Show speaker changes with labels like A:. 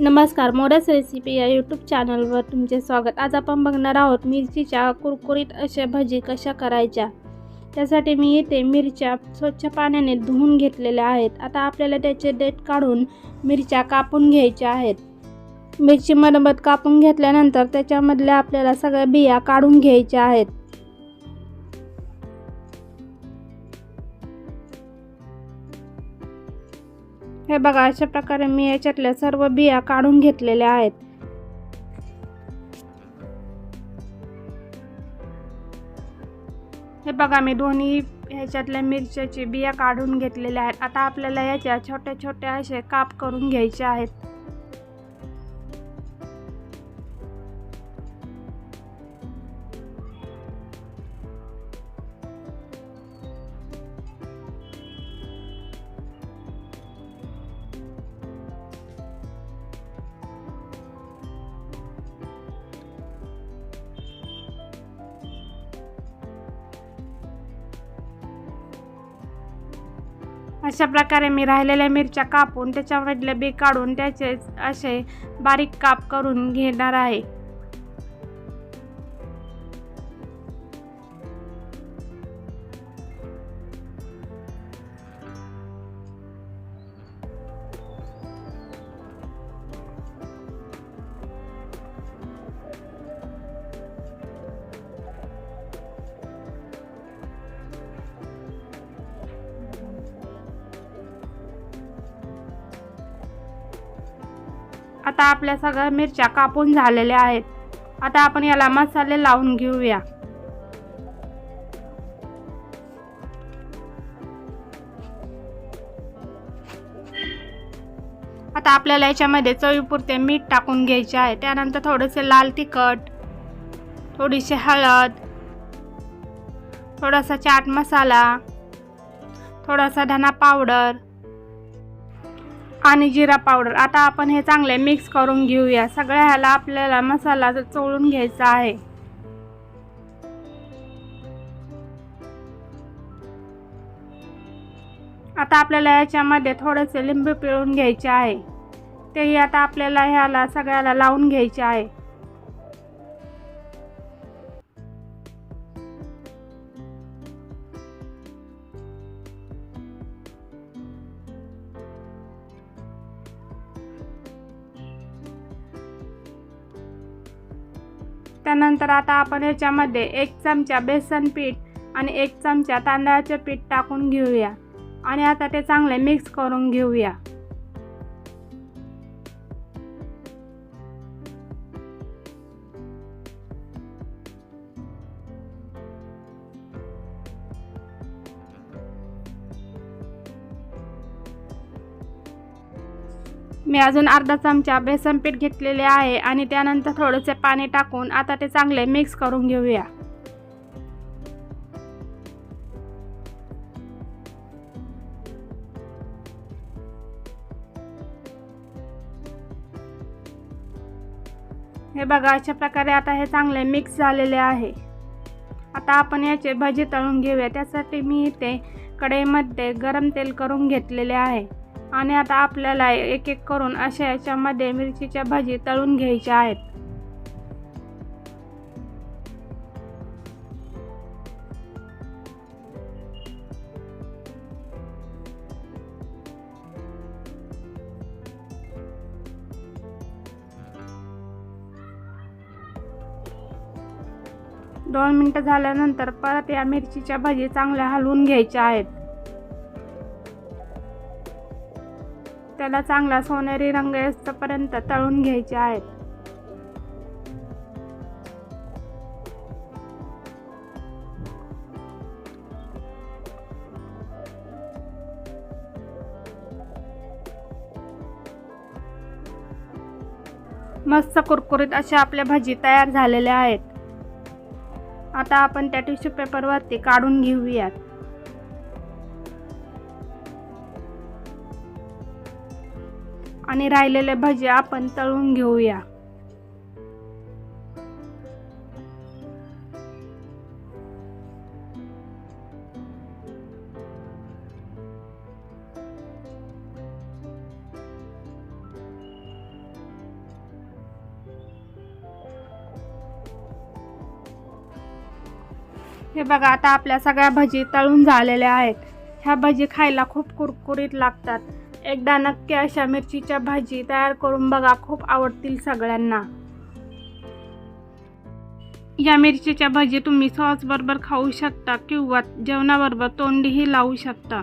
A: नमस्कार Morris recipe या YouTube चॅनलवर तुमचे स्वागत. आज आपण बघणार आहोत मिरचीच्या कुरकुरीत अशा भजी कशा करायच्या? त्यासाठी मी इथे मिरच्या स्वच्छ पाण्याने धुवून घेतलेल्या आहेत. आता आपल्याला त्याचे देठ काढून मिरच्या कापून घ्यायच्या आहेत. मिरची मधबत कापून घेतल्यानंतर त्याच्यामधल्या आपल्याला सगळ्या बिया काढून घ्यायच्या आहेत. हे बघा अशा प्रकारे मी याच्यातल्या सर्व बिया काढून घेतलेल्या आहेत. हे बघा मी दोन्ही ह्याच्यातल्या मिरच्याची बिया काढून घेतलेल्या आहेत. आता आपल्याला याच्या छोट्या छोट्या असे काप करून घ्यायचे आहेत. अशा प्रकारे मी राहिलेल्या मिरच्या कापून त्याच्यामधले बी काढून त्याचे असे बारीक काप करून घेणार आहे. आता आपल्या सगळ्या मिरच्या कापून झालेल्या आहेत. आता आपण याला मसाले लावून घेऊया. आता आपल्याला याच्यामध्ये चवीपुरते मीठ टाकून घ्यायचे आहे. त्यानंतर थोडेसे लाल तिखट थोडीशी हळद थोडासा चाट मसाला थोडासा धना पावडर आणि जिरा पावडर आता आपण हे चांगले मिक्स करून घेऊया. सगळ्या ह्याला आपल्याला मसाला चोळून घ्यायचा आहे. आता आपल्याला याच्यामध्ये थोडेसे लिंबू पिळून घ्यायचे आहे. तेही आता आपल्याला ह्याला सगळ्याला लावून घ्यायचे आहे. त्यानंतर आता आपण याच्यामध्ये एक चमचा बेसन पीठ आणि एक चमचा तांदळाचे पीठ टाकून घेऊया. आणि आता ते चांगले मिक्स करून घेऊया. मी अजून अर्धा चमचा बेसन पीठ घेतलेले आहे आणि त्यानंतर थोडेसे पाणी टाकून आता ते चांगले मिक्स करून घेऊया. हे बघा अशा प्रकारे आता हे चांगले मिक्स झालेले आहे. आता आपण याचे भजी तळून घेऊया. त्यासाठी मी इथे कढईमध्ये गरम तेल करून घेतलेले आहे. आणि आता आपल्याला एक एक करून अशा याच्यामध्ये मिरचीच्या भाजी तळून घ्यायच्या आहेत. दोन मिनटं झाल्यानंतर परत या मिरचीच्या भाजी चांगल्या हलवून घ्यायच्या आहेत. आपल्याला चांगला सोनेरी रंग येईपर्यंत तळून घ्यायचे आहेत. मस्त कुरकुरीत अशा आपल्या भाजी तयार झालेल्या आहेत. आता आपण त्या टिश्यू पेपरवरती काढून घेऊयात. आणि राहिलेले भजे आपण तळून घेऊया. हे बघा आता आपल्या सगळ्या भजी तळून झालेल्या आहेत. ह्या भजी खायला खूप कुरकुरीत लागतात. एकदा नक्की अशा मिरचीच्या भाजी तयार करून बघा खूप आवडतील सगळ्यांना. या मिरचीच्या भजी तुम्ही सॉस बरोबर खाऊ शकता किंवा जेवणाबरोबर तोंडीही लावू शकता.